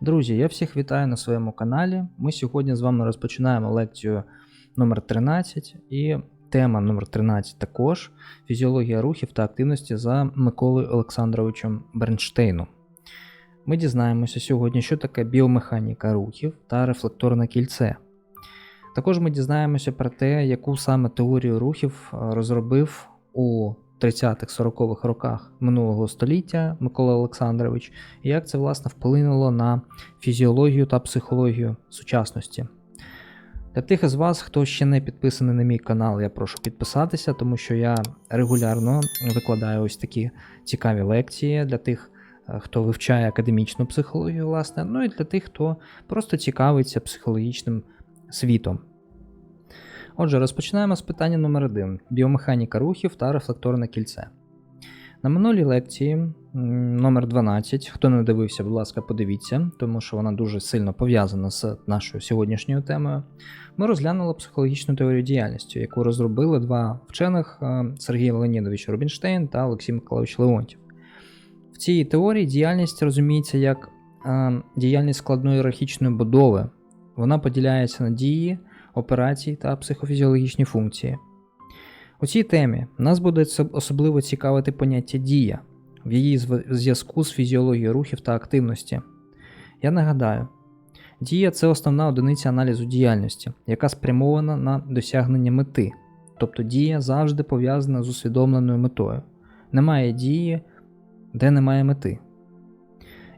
Друзі, я всіх вітаю на своєму каналі. Ми сьогодні з вами розпочинаємо лекцію номер 13 і тема номер 13 також фізіологія рухів та активності за Миколою Олександровичем Бернштейном. Ми дізнаємося сьогодні, що таке біомеханіка рухів та рефлекторне кільце. Також ми дізнаємося про те, яку саме теорію рухів е, розробив у 30-40-х роках минулого століття Микола Олександрович, і як це власне вплинуло на фізіологію та психологію сучасності. Для тих із вас, хто ще не підписаний на мій канал, я прошу підписатися, тому що я регулярно викладаю ось такі цікаві лекції для тих, е, хто вивчає академічну психологію, власне, ну і для тих, хто просто цікавиться психологічним світом. Отже, розпочинаємо з питання номер 1 біомеханіка рухів та рефлекторне кільце. На минулій лекції номер 12 хто не дивився, будь ласка, подивіться, тому що вона дуже сильно пов'язана з нашою сьогоднішньою темою. Ми розглянули психологічну теорію діяльності, яку розробили два вчених е, Сергій Леонідович Рубінштейн та Олексій Миколаївич Леонтів. В цій теорії діяльність розуміється як е, діяльність складної ієрархічної будови. Вона поділяється на дії, операції та психофізіологічні функції. У цій темі нас буде особливо цікавити поняття дія в її зв'язку з фізіологією рухів та активності. Я нагадаю, дія це основна одиниця аналізу діяльності, яка спрямована на досягнення мети, тобто дія завжди пов'язана з усвідомленою метою. Немає дії, де немає мети.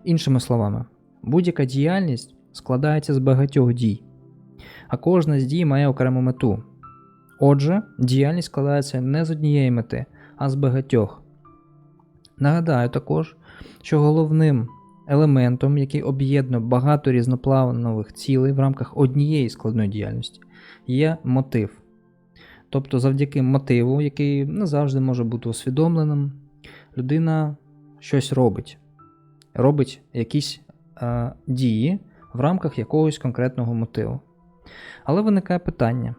Іншими словами, будь-яка діяльність складається з багатьох дій, а кожна з дій має окрему мету. Отже, діяльність складається не з однієї мети, а з багатьох. Нагадаю також, що головним елементом, який об'єднує багато різнопланових цілей в рамках однієї складної діяльності, є мотив. Тобто, завдяки мотиву, який не завжди може бути усвідомленим, людина щось робить, робить якісь е, дії в рамках якогось конкретного мотиву. Але виникає питання: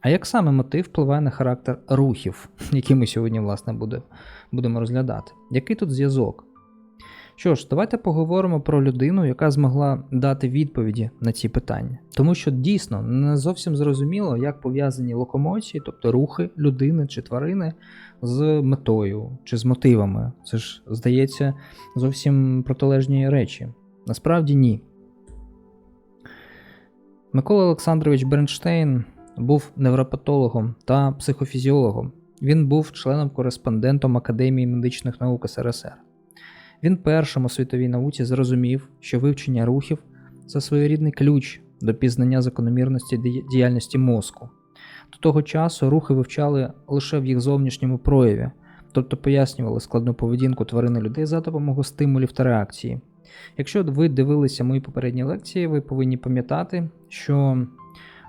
а як саме мотив впливає на характер рухів, які ми сьогодні, власне, буде, будемо розглядати? Який тут зв'язок? Що ж, давайте поговоримо про людину, яка змогла дати відповіді на ці питання. Тому що дійсно не зовсім зрозуміло, як пов'язані локомоції, тобто рухи людини чи тварини, з метою чи з мотивами. Це ж, здається, зовсім протилежні речі. Насправді ні. Микола Олександрович Бернштейн був невропатологом та психофізіологом. Він був членом-кореспондентом Академії медичних наук СРСР. Він першим у світовій науці зрозумів, що вивчення рухів це своєрідний ключ до пізнання закономірності діяльності мозку. До того часу рухи вивчали лише в їх зовнішньому прояві, тобто пояснювали складну поведінку тварин людей за допомогою стимулів та реакції. Якщо ви дивилися мої попередні лекції, ви повинні пам'ятати, що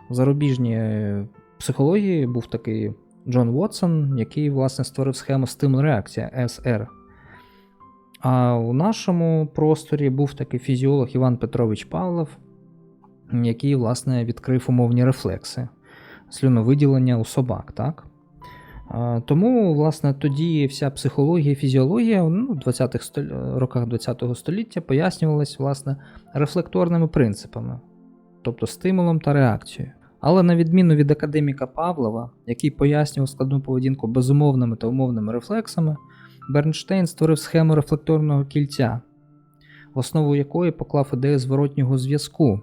в зарубіжній е, психології був такий Джон Вотсон, який власне створив схему стимул-реакція СР. А у нашому просторі був такий фізіолог Іван Петрович Павлов, який, власне, відкрив умовні рефлекси, слюновиділення у собак, так? Тому, власне, тоді вся психологія фізіологія ну, в 20-х стол- роках ХХ століття пояснювалась, власне, рефлекторними принципами, тобто стимулом та реакцією. Але на відміну від академіка Павлова, який пояснював складну поведінку безумовними та умовними рефлексами, Бернштейн створив схему рефлекторного кільця, в основу якої поклав ідею зворотнього зв'язку.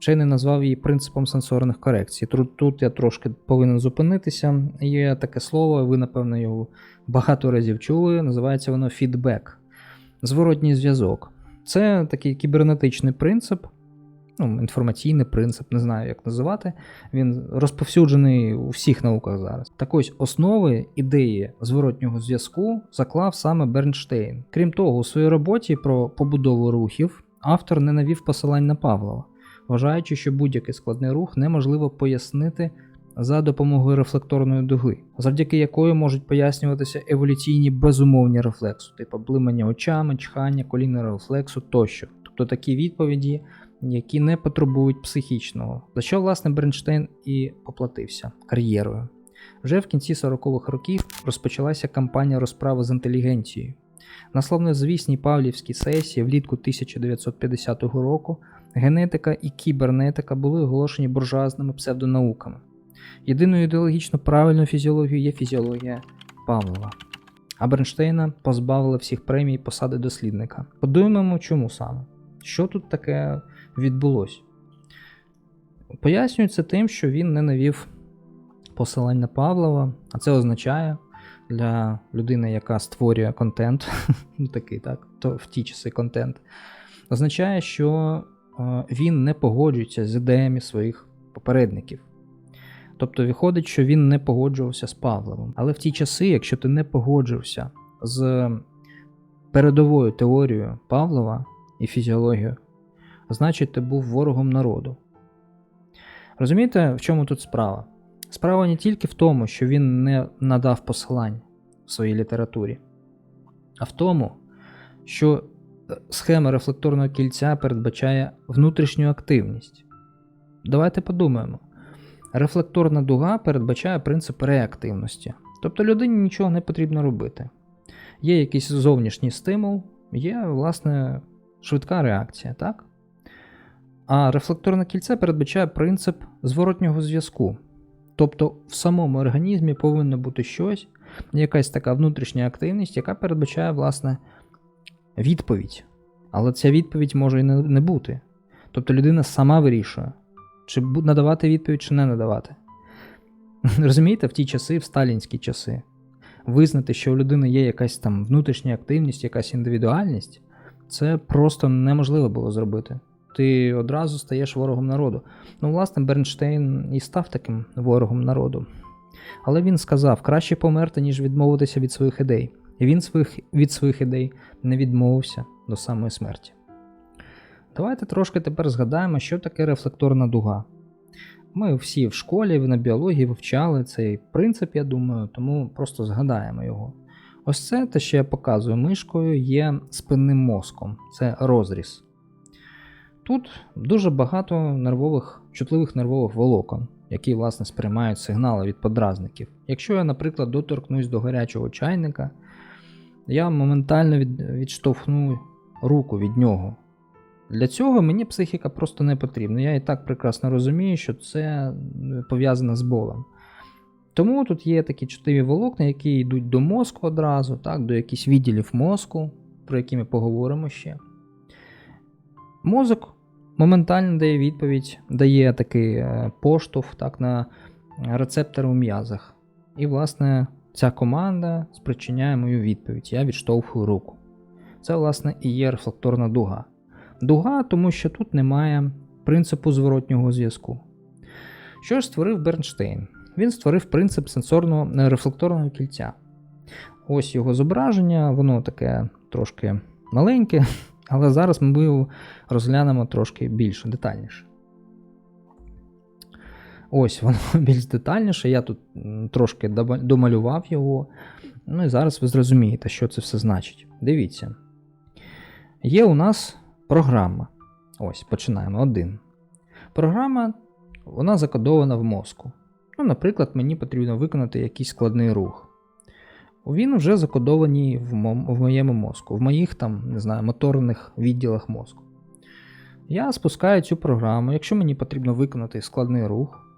Вчений назвав її принципом сенсорних корекцій. Тут, тут я трошки повинен зупинитися. Є таке слово, ви, напевно, його багато разів чули. Називається воно фідбек. Зворотній зв'язок. Це такий кібернетичний принцип, ну, інформаційний принцип, не знаю, як називати. Він розповсюджений у всіх науках зараз. Так ось основи ідеї зворотнього зв'язку заклав саме Бернштейн. Крім того, у своїй роботі про побудову рухів автор не навів посилань на Павлова, вважаючи, що будь-який складний рух неможливо пояснити за допомогою рефлекторної дуги, завдяки якої можуть пояснюватися еволюційні безумовні рефлекси, типу блимання очами, чхання, колінного рефлексу тощо. Тобто такі відповіді, які не потребують психічного, за що власне Бернштейн і поплатився кар'єрою. Вже в кінці 40-х років розпочалася кампанія розправи з інтелігенцією. На славнозвісній Павлівській сесії влітку 1950 року генетика і кібернетика були оголошені буржуазними псевдонауками. Єдиною ідеологічно правильною фізіологією є фізіологія Павлова. А Бернштейна позбавили всіх премій посади дослідника. Подумаємо, чому саме? Що тут таке відбулося? Пояснюється тим, що він не навів посилань на Павлова, а це означає для людини, яка створює контент, ну такий, так, то в ті часи контент, означає, що він не погоджується з ідеями своїх попередників. Тобто виходить, що він не погоджувався з Павловим. Але в ті часи, якщо ти не погоджувався з передовою теорією Павлова і фізіологією, значить ти був ворогом народу. Розумієте, в чому тут справа? Справа не тільки в тому, що він не надав посилань в своїй літературі, а в тому, що е, схема рефлекторного кільця передбачає внутрішню активність. Давайте подумаємо. Рефлекторна дуга передбачає принцип реактивності. Тобто людині нічого не потрібно робити. Є якийсь зовнішній стимул, є, власне, швидка реакція, так? А рефлекторне кільце передбачає принцип зворотнього зв'язку. Тобто в самому організмі повинно бути щось, якась така внутрішня активність, яка передбачає, власне, відповідь. Але ця відповідь може і не бути. Тобто людина сама вирішує, чи надавати відповідь, чи не надавати. Розумієте, в ті часи, в сталінські часи, визнати, що у людини є якась там внутрішня активність, якась індивідуальність, це просто неможливо було зробити. Ти одразу стаєш ворогом народу. Ну, власне, Бернштейн і став таким ворогом народу. Але він сказав: краще померти, ніж відмовитися від своїх ідей. Він своїх, від своїх ідей не відмовився до самої смерті. Давайте трошки тепер згадаємо, що таке рефлекторна дуга. Ми всі в школі на біології вивчали цей принцип, я думаю, тому просто згадаємо його. Ось це те, що я показую мишкою, є спинним мозком, це розріз. Тут дуже багато нервових, чутливих нервових волокон, які, власне, сприймають сигнали від подразників. Якщо я, наприклад, доторкнусь до гарячого чайника, я моментально від, відштовхну руку від нього. Для цього мені психіка просто не потрібна. Я і так прекрасно розумію, що це пов'язане з болем. Тому тут є такі чутливі волокна, які йдуть до мозку одразу, так, до якихось відділів мозку, про які ми поговоримо ще. Мозок моментально дає відповідь, дає такий е, поштовх так, на рецептори у м'язах. І, власне, ця команда спричиняє мою відповідь. Я відштовхую руку. Це, власне, і є рефлекторна дуга. Дуга, тому що тут немає принципу зворотнього зв'язку. Що ж створив Бернштейн? Він створив принцип сенсорного е, рефлекторного кільця. Ось його зображення, воно таке трошки маленьке, але зараз ми його розглянемо трошки більше, детальніше. Ось воно більш детальніше. Я тут трошки домалював його. Ну і зараз ви зрозумієте, що це все значить. Дивіться. Є у нас програма. Ось, починаємо. Один. Програма вона закодована в мозку. Ну, Наприклад, мені потрібно виконати якийсь складний рух. Він вже закодований в моєму мозку, в моїх там, не знаю, моторних відділах мозку. Я спускаю цю програму, якщо мені потрібно виконати складний рух,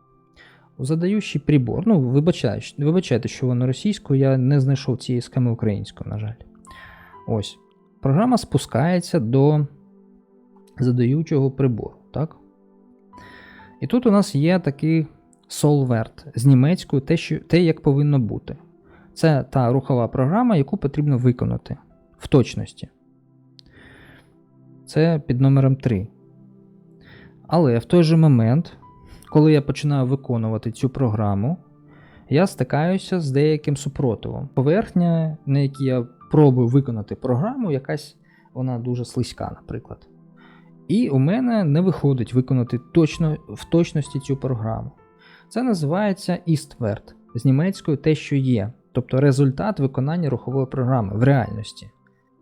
задаючий прибор. Ну, вибачайте, вибачайте, що воно російською, я не знайшов цієї схеми українською, на жаль. Ось. Програма спускається до задаючого прибору. так? І тут у нас є такий Solvert з німецькою, те, що, те, як повинно бути. Це та рухова програма, яку потрібно виконати в точності. Це під номером 3. Але в той же момент, коли я починаю виконувати цю програму, я стикаюся з деяким супротивом. Поверхня, на якій я пробую виконати програму, якась вона дуже слизька, наприклад. І у мене не виходить виконати точно, в точності цю програму. Це називається Istwert з німецькою те, що є тобто результат виконання рухової програми в реальності.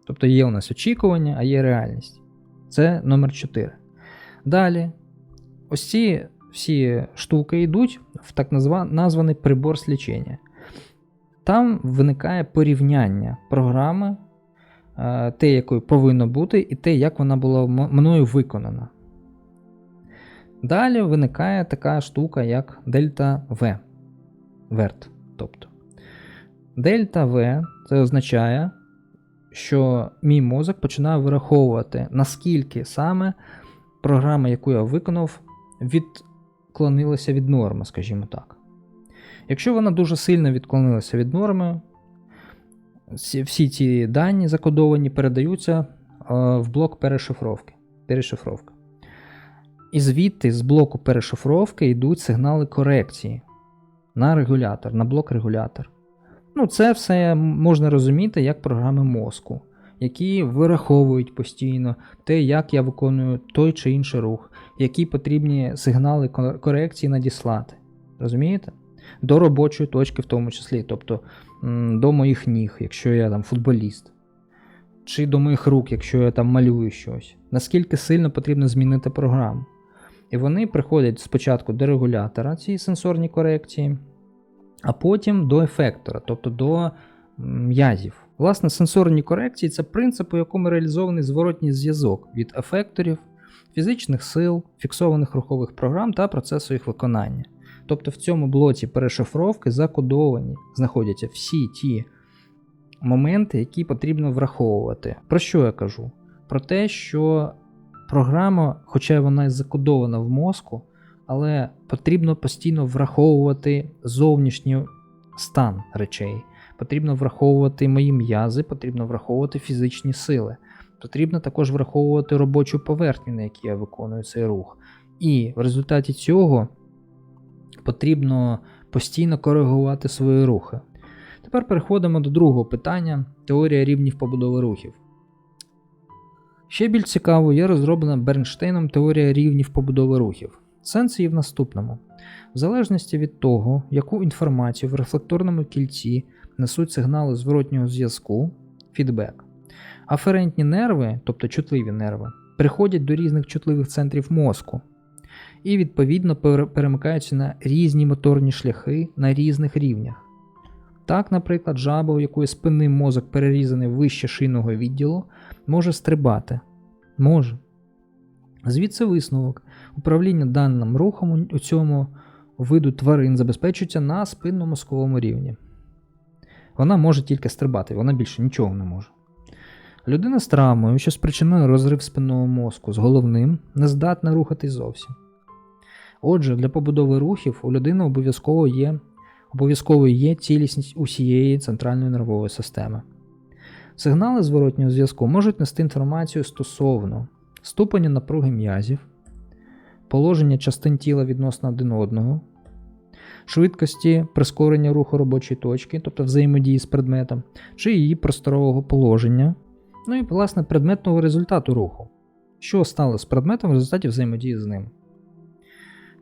Тобто є у нас очікування, а є реальність. Це номер 4. Далі, ось ці всі штуки йдуть в так названий прибор слічення. Там виникає порівняння програми е, те, якою повинно бути, і те, як вона була мною виконана. Далі виникає така штука, як дельта В. Верт. Тобто. Дельта В це означає, що мій мозок починає вираховувати, наскільки саме програма, яку я виконав, відклонилася від норми, скажімо так. Якщо вона дуже сильно відклонилася від норми, всі ці дані закодовані передаються е, в блок перешифровки. перешифровки. І звідти з блоку перешифровки йдуть сигнали корекції на регулятор, на блок регулятор. Ну, це все можна розуміти як програми мозку, які вираховують постійно те, як я виконую той чи інший рух, які потрібні сигнали корекції надіслати. Розумієте? До робочої точки, в тому числі, тобто до моїх ніг, якщо я там футболіст, чи до моїх рук, якщо я там малюю щось. Наскільки сильно потрібно змінити програму. І вони приходять спочатку до регулятора ці сенсорні корекції, а потім до ефектора, тобто до м'язів. Власне, сенсорні корекції це принцип, у якому реалізований зворотній зв'язок від ефекторів, фізичних сил, фіксованих рухових програм та процесу їх виконання. Тобто в цьому блоці перешифровки закодовані, знаходяться всі ті моменти, які потрібно враховувати. Про що я кажу? Про те, що програма, хоча вона і закодована в мозку, але потрібно постійно враховувати зовнішній стан речей. Потрібно враховувати мої м'язи, потрібно враховувати фізичні сили. Потрібно також враховувати робочу поверхню, на якій я виконую цей рух. І в результаті цього потрібно постійно коригувати свої рухи. Тепер переходимо до другого питання теорія рівнів побудови рухів. Ще більш цікаво є розроблена Бернштейном теорія рівнів побудови рухів. Сенс її в наступному. В залежності від того, яку інформацію в рефлекторному кільці несуть сигнали зворотнього зв'язку, фідбек, аферентні нерви, тобто чутливі нерви, приходять до різних чутливих центрів мозку і відповідно перемикаються на різні моторні шляхи на різних рівнях. Так, наприклад, жаба, у якої спинний мозок перерізаний вище шийного відділу, може стрибати. Може. Звідси висновок. Управління даним рухом у- цьому виду тварин забезпечується на спинномозковому рівні. Вона може тільки стрибати, вона більше нічого не може. Людина з травмою, що спричинила розрив спинного мозку з головним, не здатна рухатись зовсім. Отже, для побудови рухів у людини обов'язково є, обов'язково є цілісність усієї центральної нервової системи. Сигнали зворотнього зв'язку можуть нести інформацію стосовно ступеня напруги м'язів, положення частин тіла відносно один одного, швидкості прискорення руху робочої точки, тобто взаємодії з предметом, чи її просторового положення, ну і, власне, предметного результату руху, що стало з предметом в результаті взаємодії з ним.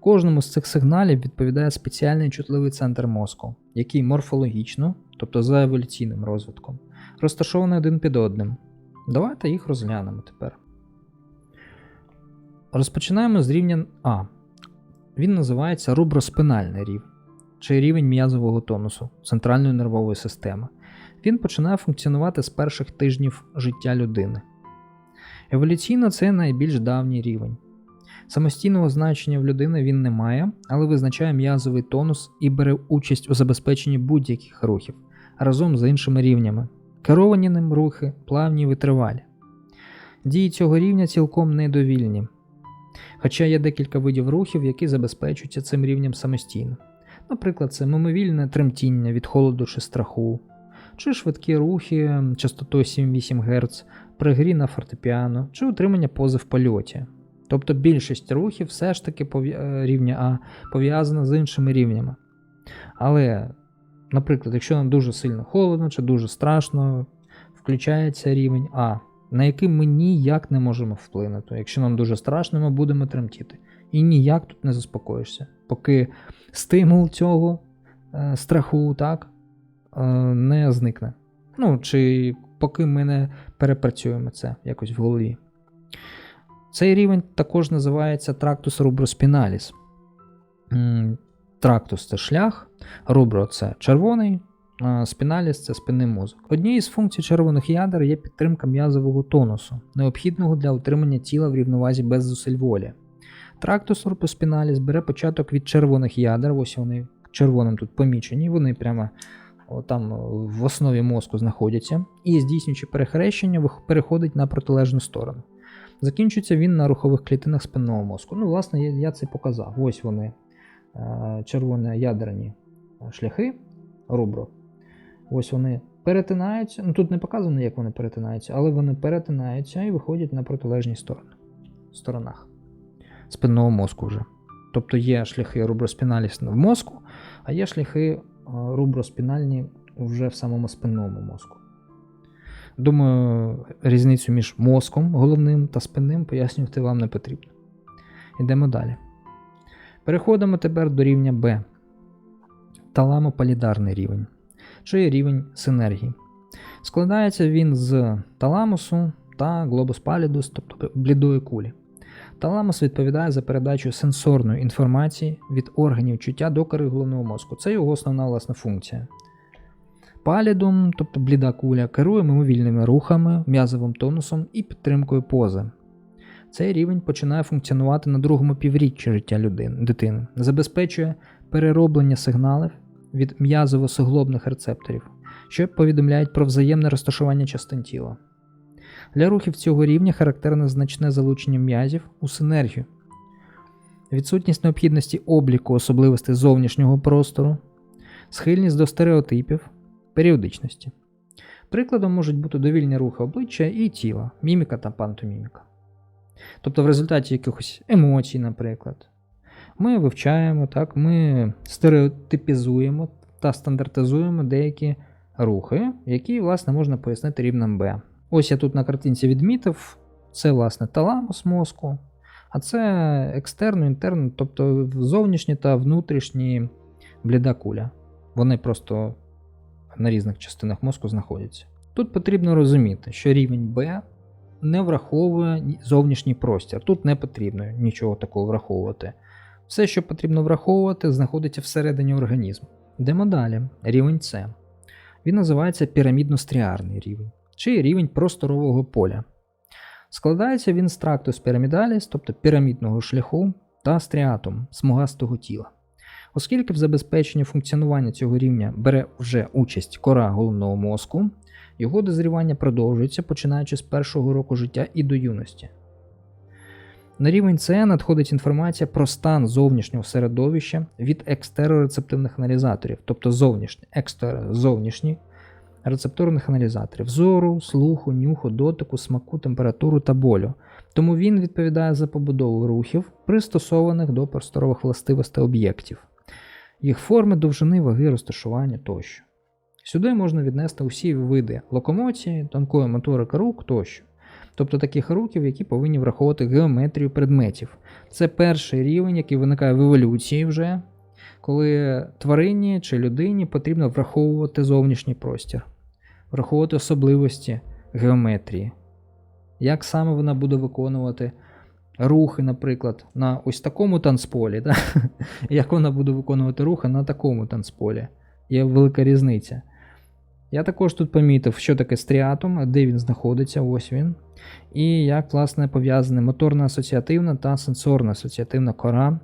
Кожному з цих сигналів відповідає спеціальний чутливий центр мозку, який морфологічно, тобто за еволюційним розвитком, розташований один під одним. Давайте їх розглянемо тепер. Розпочинаємо з рівня А. Він називається руброспинальний рівень, чи рівень м'язового тонусу центральної нервової системи. Він починає функціонувати з перших тижнів життя людини. Еволюційно це найбільш давній рівень. Самостійного значення в людини він не має, але визначає м'язовий тонус і бере участь у забезпеченні будь-яких рухів разом з іншими рівнями. Керовані ним рухи, плавні і витривалі. Дії цього рівня цілком недовільні, хоча є декілька видів рухів, які забезпечуються цим рівнем самостійно. Наприклад, це мимовільне тремтіння від холоду чи страху, чи швидкі рухи частотою 7-8 Гц при грі на фортепіано, чи утримання пози в польоті. Тобто більшість рухів все ж таки е, рівня А пов'язана з іншими рівнями. Але, наприклад, якщо нам дуже сильно холодно чи дуже страшно, включається рівень А, на який ми ніяк не можемо вплинути. Якщо нам дуже страшно, ми будемо тремтіти. І ніяк тут не заспокоїшся, поки стимул цього е, страху так, е, не зникне. Ну, чи поки ми не перепрацюємо це якось в голові. Цей рівень також називається трактус руброспіналіс. Трактус це шлях, рубро це червоний, Спіналіс це спинний мозок. Однією з функцій червоних ядер є підтримка м'язового тонусу, необхідного для утримання тіла в рівновазі без зусиль волі. Трактус орпоспіналіс бере початок від червоних ядер, ось вони червоним тут помічені, вони прямо там в основі мозку знаходяться, і здійснюючи перехрещення, переходить на протилежну сторону. Закінчується він на рухових клітинах спинного мозку. Ну, власне, я, це показав. Ось вони, е, червоно-ядерні шляхи, рубро. Ось вони перетинаються. Ну тут не показано, як вони перетинаються, але вони перетинаються і виходять на протилежні сторони. сторонах спинного мозку вже. Тобто є шляхи руброспіналіс в мозку, а є шляхи е, руброспінальні вже в самому спинному мозку. Думаю, різницю між мозком головним та спинним пояснювати вам не потрібно. Йдемо далі. Переходимо тепер до рівня Б. Таламопалідарний рівень, чи рівень синергії. Складається він з таламусу та глобус палідус, тобто блідої кулі. Таламус відповідає за передачу сенсорної інформації від органів чуття до кори головного мозку. Це його основна власна функція. Палідум, тобто бліда куля, керує мимовільними рухами, м'язовим тонусом і підтримкою пози. Цей рівень починає функціонувати на другому півріччі життя людини, дитини, забезпечує перероблення сигналів від м'язово-суглобних рецепторів, що повідомляють про взаємне розташування частин тіла. Для рухів цього рівня характерне значне залучення м'язів у синергію, відсутність необхідності обліку особливостей зовнішнього простору, схильність до стереотипів, періодичності. Прикладом можуть бути довільні рухи обличчя і тіла, міміка та пантоміміка. Тобто в результаті якихось емоцій, наприклад, ми вивчаємо, так, ми стереотипізуємо та стандартизуємо деякі рухи, які, власне, можна пояснити рівнем Б. Ось я тут на картинці відмітив, це, власне, таламус мозку, а це екстерно, інтерно, тобто зовнішні та внутрішні бліда куля. Вони просто на різних частинах мозку знаходяться. Тут потрібно розуміти, що рівень Б не враховує зовнішній простір. Тут не потрібно нічого такого враховувати. Все, що потрібно враховувати, знаходиться всередині організму. Йдемо далі. Рівень С. Він називається пірамідно-стріарний рівень, чи рівень просторового поля. Складається він з трактус пірамідаліс, тобто пірамідного шляху, та стріатум смугастого тіла. Оскільки в забезпеченні функціонування цього рівня бере вже участь кора головного мозку, його дозрівання продовжується починаючи з першого року життя і до юності. На рівень С надходить інформація про стан зовнішнього середовища від екстерорецептивних аналізаторів, тобто зовнішні, екстер, зовнішні рецепторних аналізаторів зору, слуху, нюху, дотику, смаку, температуру та болю. Тому він відповідає за побудову рухів, пристосованих до просторових властивостей об'єктів, їх форми, довжини, ваги, розташування тощо. Сюди можна віднести усі види локомоції, тонкої моторики рук тощо. Тобто таких рухів, які повинні враховувати геометрію предметів. Це перший рівень, який виникає в еволюції вже, коли тварині чи людині потрібно враховувати зовнішній простір, враховувати особливості геометрії. Як саме вона буде виконувати рухи, наприклад, на ось такому танцполі, да? як вона буде виконувати рухи на такому танцполі. Є велика різниця. Я також тут помітив, що таке стріатум, де він знаходиться, ось він. І як, власне, пов'язані моторна асоціативна та сенсорна асоціативна кора,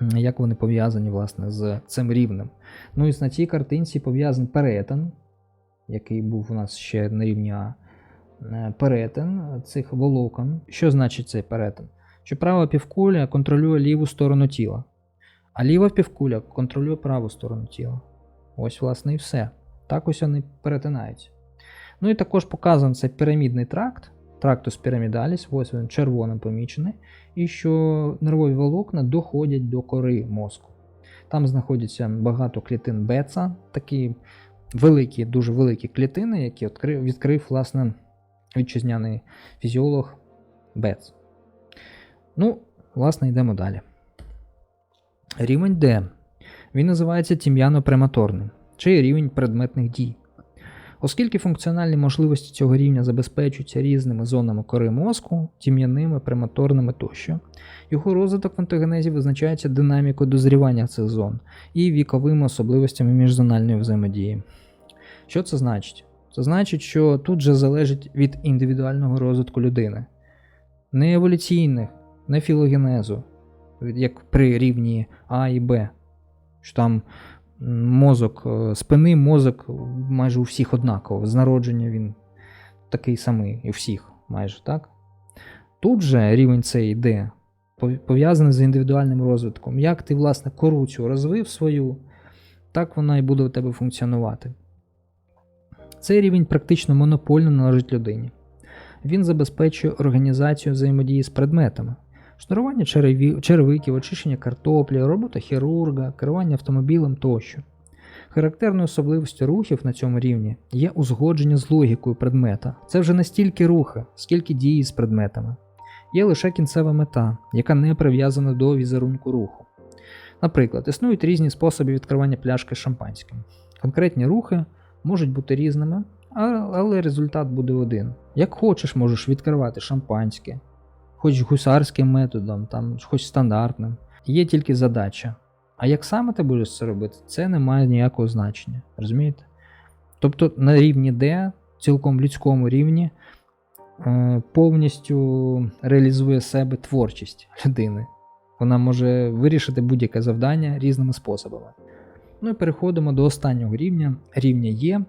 як вони пов'язані, власне, з цим рівнем. Ну і на цій картинці пов'язаний перетин, який був у нас ще на рівні А. Е, Перетин цих волокон. Що значить цей перетин? Що права півкуля контролює ліву сторону тіла, а ліва півкуля контролює праву сторону тіла. Ось, власне, і все. Так ось вони перетинаються. Ну і також показаний цей пірамідний тракт, трактус пірамідаліс, ось він червоним помічений, і що нервові волокна доходять до кори мозку. Там знаходяться багато клітин беца, такі великі, дуже великі клітини, які відкрив, відкрив власне вітчизняний фізіолог Бец. Ну, власне, йдемо далі. Рівень D. Він називається тім'яно-прематорним, чи рівень предметних дій. Оскільки функціональні можливості цього рівня забезпечуються різними зонами кори мозку, тім'яними, премоторними тощо, його розвиток в онтогенезі визначається динамікою дозрівання цих зон і віковими особливостями міжзональної взаємодії. Що це значить? Це значить, що тут же залежить від індивідуального розвитку людини, не еволюційних, не філогенезу, як при рівні А і Б. Що там мозок е, спини, мозок майже у всіх однаково. З народження він такий самий у всіх майже так. Тут же рівень цей йде пов'язаний з індивідуальним розвитком. Як ти, власне, кору цю розвив свою, так вона і буде у тебе функціонувати. Цей рівень практично монопольно належить людині. Він забезпечує організацію взаємодії з предметами, шнурування черевиків, очищення картоплі, робота хірурга, керування автомобілем тощо. Характерною особливістю рухів на цьому рівні є узгодження з логікою предмета. Це вже не стільки рухи, скільки дії з предметами. Є лише кінцева мета, яка не прив'язана до візерунку руху. Наприклад, існують різні способи відкривання пляшки з шампанським. Конкретні рухи можуть бути різними, але результат буде один. Як хочеш, можеш відкривати шампанське, хоч гусарським методом, там, хоч стандартним. Є тільки задача. А як саме ти будеш це робити, це не має ніякого значення. Розумієте? Тобто на рівні D, цілком людському рівні, е, повністю реалізує себе творчість людини. Вона може вирішити будь-яке завдання різними способами. Ну і переходимо до останнього рівня. Рівня Є.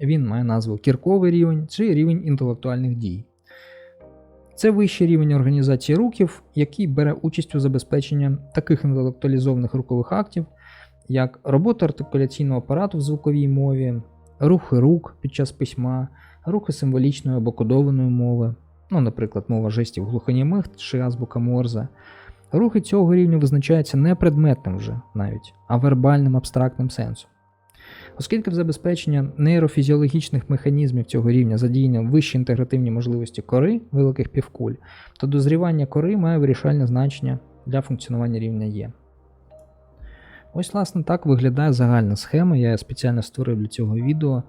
Він має назву кірковий рівень чи рівень інтелектуальних дій. Це вищий рівень організації рухів, який бере участь у забезпеченні таких інтелектуалізованих рухових актів, як робота артикуляційного апарату в звуковій мові, рухи рук під час письма, рухи символічної або кодованої мови, ну, наприклад, мова жестів глухонімих чи азбука Морзе. Рухи цього рівня визначаються не предметним вже навіть, а вербальним абстрактним сенсом. Оскільки в забезпечення нейрофізіологічних механізмів цього рівня задіяні вищі інтегративні можливості кори великих півкуль, то дозрівання кори має вирішальне значення для функціонування рівня Є. Ось, власне, так виглядає загальна схема. Я спеціально створив для цього відео.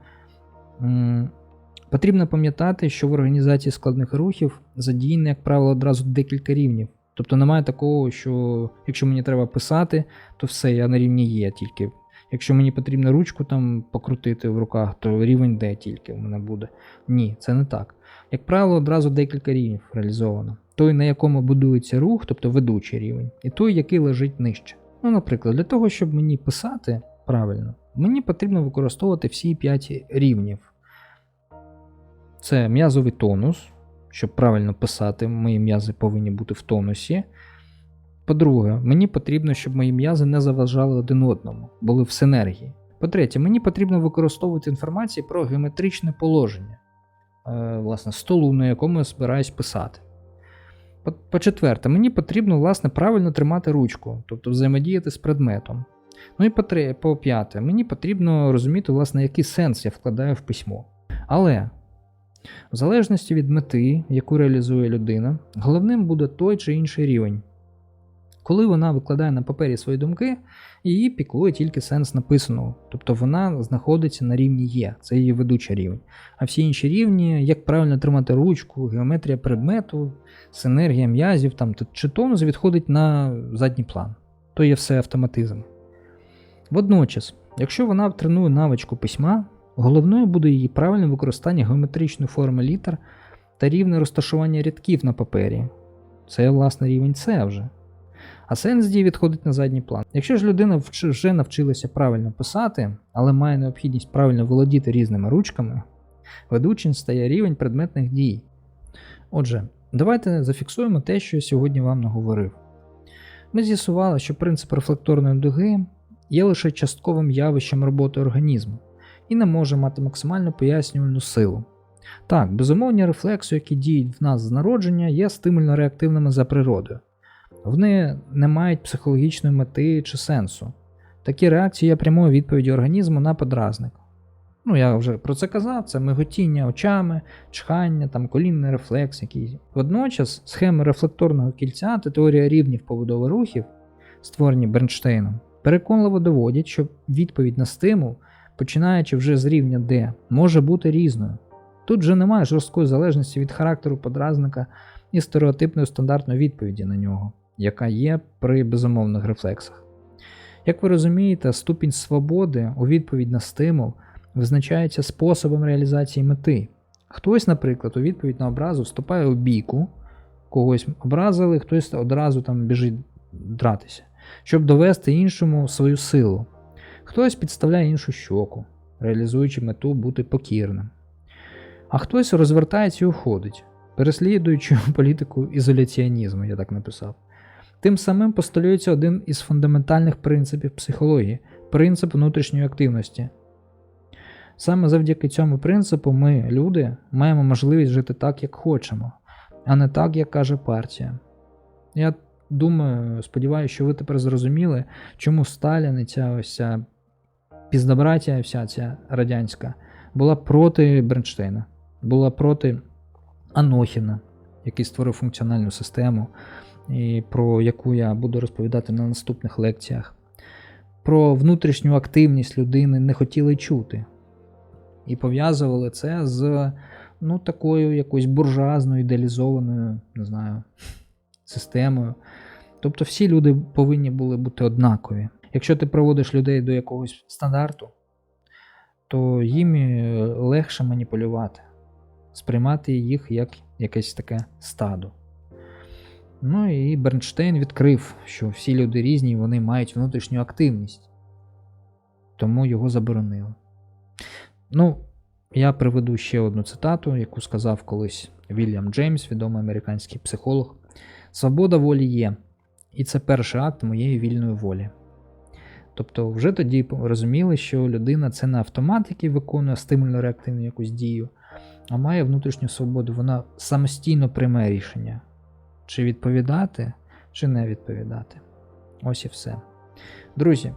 Потрібно пам'ятати, що в організації складних рухів задіяно, як правило, одразу декілька рівнів. Тобто немає такого, що якщо мені треба писати, то все, я на рівні є тільки. Якщо мені потрібно ручку там покрутити в руках, то рівень D тільки в мене буде. Ні, це не так. Як правило, одразу декілька рівнів реалізовано. Той, на якому будується рух, тобто ведучий рівень, і той, який лежить нижче. Ну, наприклад, для того, щоб мені писати правильно, мені потрібно використовувати всі 5 рівнів. Це м'язовий тонус. Щоб правильно писати, мої м'язи повинні бути в тонусі. По-друге, мені потрібно, щоб мої м'язи не заважали один одному, були в синергії. По-третє, мені потрібно використовувати інформацію про геометричне положення е, власне, столу, на якому я збираюсь писати. По-четверте, мені потрібно власне, правильно тримати ручку, тобто взаємодіяти з предметом. Ну і по п'яте, мені потрібно розуміти, власне, який сенс я вкладаю в письмо. Але в залежності від мети, яку реалізує людина, головним буде той чи інший рівень. Коли вона викладає на папері свої думки, її піклує тільки сенс написаного, тобто вона знаходиться на рівні Є, це її ведучий рівень. А всі інші рівні, як правильно тримати ручку, геометрія предмету, синергія м'язів там, чи тонус відходить на задній план, то є все автоматизм. Водночас, якщо вона тренує навичку письма, головною буде її правильне використання геометричної форми літер та рівне розташування рядків на папері. Це, власне, рівень С вже. А сенс дії відходить на задній план. Якщо ж людина вже навчилася правильно писати, але має необхідність правильно володіти різними ручками, ведучим стає рівень предметних дій. Отже, давайте зафіксуємо те, що я сьогодні вам наговорив. Ми з'ясували, що принцип рефлекторної дуги є лише частковим явищем роботи організму і не може мати максимальну пояснювальну силу. Так, безумовні рефлекси, які діють в нас з народження, є стимульно-реактивними за природою. Вони не мають психологічної мети чи сенсу. Такі реакції є прямою відповіддю організму на подразник. Ну, я вже про це казав, це миготіння очами, чхання, там колінний рефлекс якийсь. Водночас схеми рефлекторного кільця та теорія рівнів побудови рухів, створені Бернштейном, переконливо доводять, що відповідь на стимул починаючи вже з рівня D, може бути різною. Тут же немає жорсткої залежності від характеру подразника і стереотипної стандартної відповіді на нього, яка є при безумовних рефлексах. Як ви розумієте, ступінь свободи у відповідь на стимул визначається способом реалізації мети. Хтось, наприклад, у відповідь на образу вступає у бійку, когось образили, хтось одразу там біжить дратися, щоб довести іншому свою силу. Хтось підставляє іншу щоку, реалізуючи мету бути покірним. А хтось розвертається і уходить, переслідуючи політику ізоляціонізму, я так написав. Тим самим постулюється один із фундаментальних принципів психології принцип внутрішньої активності. Саме завдяки цьому принципу ми, люди, маємо можливість жити так, як хочемо, а не так, як каже партія. Я думаю, сподіваюся, що ви тепер зрозуміли, чому Сталін і ця ось піздобратія, вся ця радянська, була проти Бернштейна, була проти Анохіна, який створив функціональну систему, і про яку я буду розповідати на наступних лекціях. Про внутрішню активність людини не хотіли чути. І пов'язували це з ну, такою якоюсь буржуазною, ідеалізованою, не знаю, системою. Тобто всі люди повинні були бути однакові. Якщо ти проводиш людей до якогось стандарту, то їм е, легше маніпулювати, сприймати їх як якесь таке стадо. Ну і Бернштейн відкрив, що всі люди різні, вони мають внутрішню активність, тому його заборонили. Ну, я приведу ще одну цитату, яку сказав колись Вільям Джеймс, відомий американський психолог. Свобода волі є, і це перший акт моєї вільної волі. Тобто, вже тоді розуміли, що людина це не автомат, який виконує стимульно реактивну якусь дію, а має внутрішню свободу. Вона самостійно приймає рішення, чи відповідати, чи не відповідати. Ось і все. Друзі,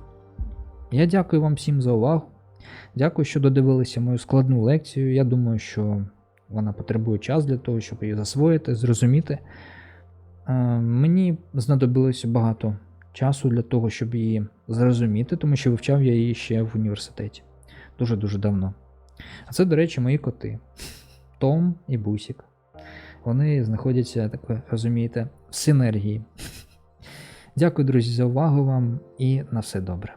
я дякую вам всім за увагу. Дякую, що додивилися мою складну лекцію. Я думаю, що вона потребує час для того, щоб її засвоїти, зрозуміти. Е, Мені знадобилося багато часу для того, щоб її зрозуміти, тому що вивчав я її ще в університеті дуже-дуже давно. А це, до речі, мої коти Том і Бусік. Вони знаходяться, так ви розумієте, в синергії. Дякую, друзі, за увагу вам і на все добре.